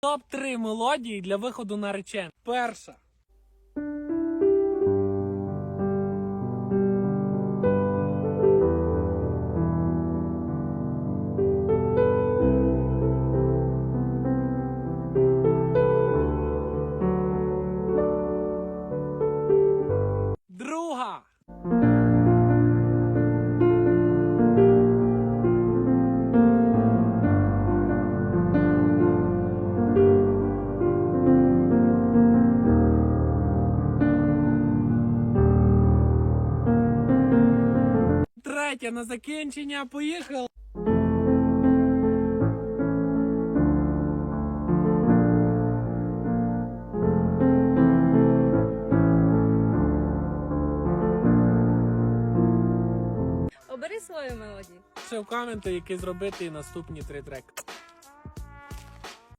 Топ-3 мелодії для виходу на речен. Перша. Третя на закінчення. Поїхали. Обери свою мелодію. Ще в коменти, які зробити і наступні три треки.